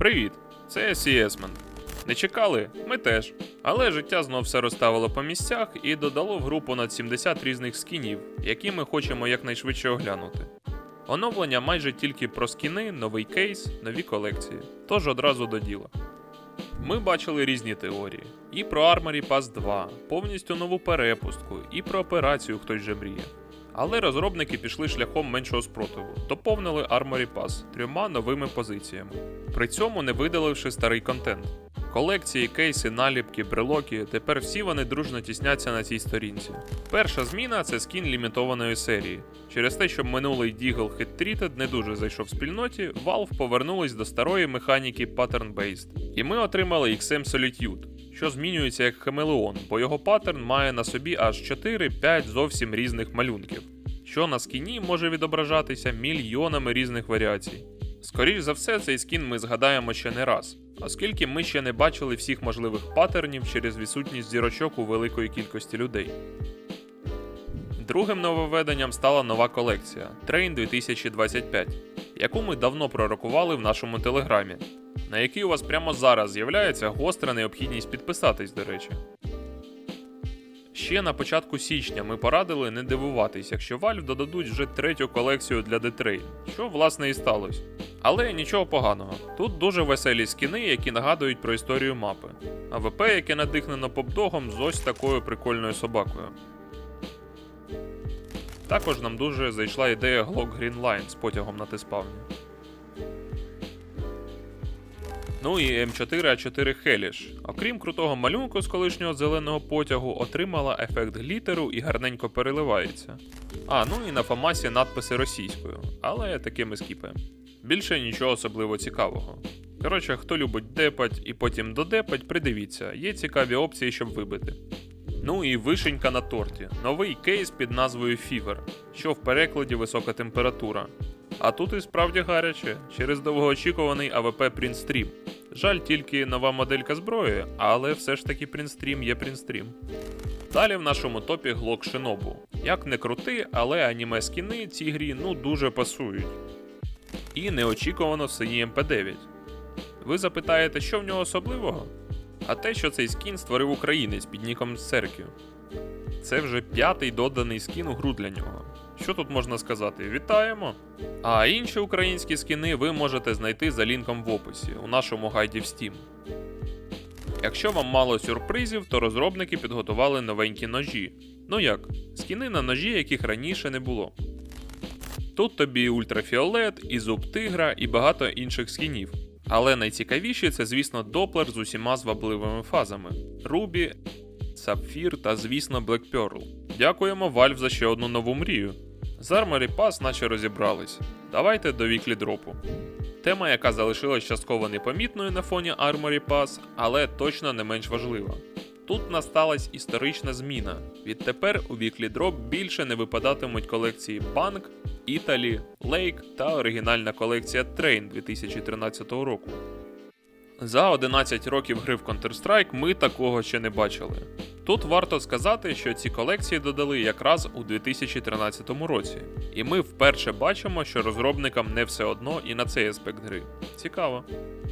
Привіт! Це Сіесмен. Не чекали? Ми теж. Але життя знов все розставило по місцях і додало в гру понад 70 різних скінів, які ми хочемо якнайшвидше оглянути. Оновлення майже тільки про скіни, новий кейс, нові колекції. Тож одразу до діла. Ми бачили різні теорії: і про Armory Pass 2, повністю нову перепустку, і про операцію Хтось же мріє. Але розробники пішли шляхом меншого спротиву, доповнили Armory Pass трьома новими позиціями, при цьому не видаливши старий контент. Колекції, кейси, наліпки, брелоки тепер всі вони дружно тісняться на цій сторінці. Перша зміна це скін лімітованої серії. Через те, що минулий Deagle Hit Treated не дуже зайшов в спільноті, Valve повернулись до старої механіки Pattern-Based. І ми отримали XM Solitude, що змінюється як хамелеон, бо його паттерн має на собі аж 4-5 зовсім різних малюнків, що на скіні може відображатися мільйонами різних варіацій. Скоріш за все, цей скін ми згадаємо ще не раз, оскільки ми ще не бачили всіх можливих паттернів через відсутність зірочок у великої кількості людей. Другим нововведенням стала нова колекція Train 2025, яку ми давно пророкували в нашому телеграмі, на який у вас прямо зараз з'являється гостра необхідність підписатись, до речі. Ще на початку січня ми порадили не дивуватись, якщо Valve додадуть вже третю колекцію для Detrain, що власне і сталося. Але нічого поганого. Тут дуже веселі скіни, які нагадують про історію мапи. АВП, яке надихнено попдогом з ось такою прикольною собакою. Також нам дуже зайшла ідея Glock Green Line з потягом на тиспавні. Ну і М4А4 Hellish. Окрім крутого малюнку з колишнього зеленого потягу, отримала ефект глітеру і гарненько переливається. А, ну і на Фамасі надписи російською, але такими скіпаємо. Більше нічого особливо цікавого. Коротше, хто любить депать і потім додепать, придивіться, є цікаві опції, щоб вибити. Ну і вишенька на торті. Новий кейс під назвою Fever, що в перекладі висока температура. А тут і справді гаряче, через довгоочікуваний АВП Printstream. Жаль, тільки нова моделька зброї, але все ж таки Printstream є Printstream. Далі в нашому топі Glock Shinobu. Як не крути, але аніме скіни цій грі ну дуже пасують. І неочікувано синій МП9. Ви запитаєте, що в нього особливого? А те, що цей скін створив українець під ніком Серків. Це вже п'ятий доданий скін у гру для нього. Що тут можна сказати? Вітаємо! А інші українські скіни ви можете знайти за лінком в описі у нашому гайді в Steam. Якщо вам мало сюрпризів, то розробники підготували новенькі ножі. Ну як, скіни на ножі, яких раніше не було. Тут тобі ультрафіолет, і зуб тигра, і багато інших скінів. Але найцікавіші це, звісно, доплер з усіма звабливими фазами: Рубі, Сапфір та, звісно, Black Pearl. Дякуємо Valve за ще одну нову мрію. З Armory Pass наче розібрались. Давайте до віклі дропу. Тема, яка залишилась частково непомітною на фоні Armory Pass, але точно не менш важлива. Тут насталась історична зміна. Відтепер у віклі дроп більше не випадатимуть колекції Bank, Italy, Lake та оригінальна колекція Train 2013 року. За 11 років гри в Counter-Strike ми такого ще не бачили. Тут варто сказати, що ці колекції додали якраз у 2013 році, і ми вперше бачимо, що розробникам не все одно і на цей аспект гри. Цікаво.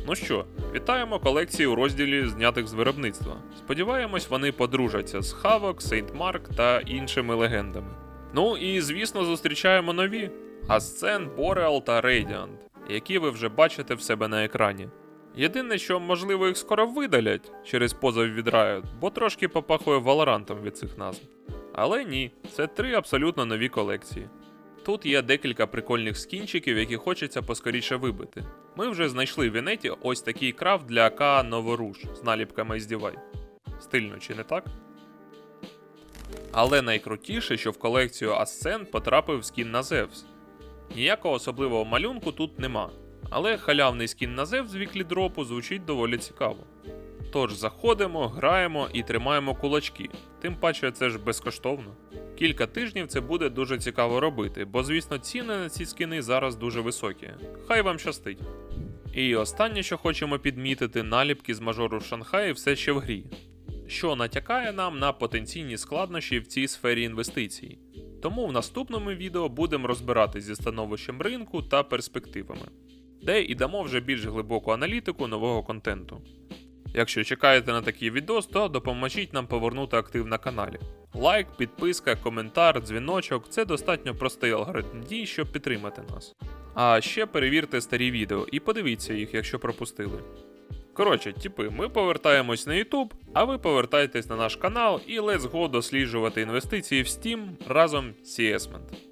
Ну що, вітаємо колекції у розділі знятих з виробництва. Сподіваємось, вони подружаться з Хавок, Сейнт Марк та іншими легендами. Ну і звісно, зустрічаємо нові Ascent, Boreal та Radiant, які ви вже бачите в себе на екрані. Єдине, що можливо їх скоро видалять через позов від Riot, бо трошки попахує Валорантом від цих назв. Але ні, це три абсолютно нові колекції. Тут є декілька прикольних скінчиків, які хочеться поскоріше вибити. Ми вже знайшли в Інеті ось такий крафт для АК Новоруш з наліпками SDY. Стильно чи не так? Але найкрутіше, що в колекцію Ascent потрапив скін на Зевс. Ніякого особливого малюнку тут нема, але халявний скін на з віклі дропу звучить доволі цікаво. Тож заходимо, граємо і тримаємо кулачки, тим паче це ж безкоштовно. Кілька тижнів це буде дуже цікаво робити, бо звісно ціни на ці скини зараз дуже високі. Хай вам щастить. І останнє, що хочемо підмітити, наліпки з мажору в Шанхаї все ще в грі, що натякає нам на потенційні складнощі в цій сфері інвестицій. Тому в наступному відео будемо розбиратись зі становищем ринку та перспективами. Де і дамо вже більш глибоку аналітику нового контенту. Якщо чекаєте на такий відос, то допоможіть нам повернути актив на каналі. Лайк, підписка, коментар, дзвіночок це достатньо простий алгоритм дій, щоб підтримати нас. А ще перевірте старі відео і подивіться їх, якщо пропустили. Коротше, типи, ми повертаємось на YouTube, а ви повертайтесь на наш канал і let's go досліджувати інвестиції в Steam разом з CSMent.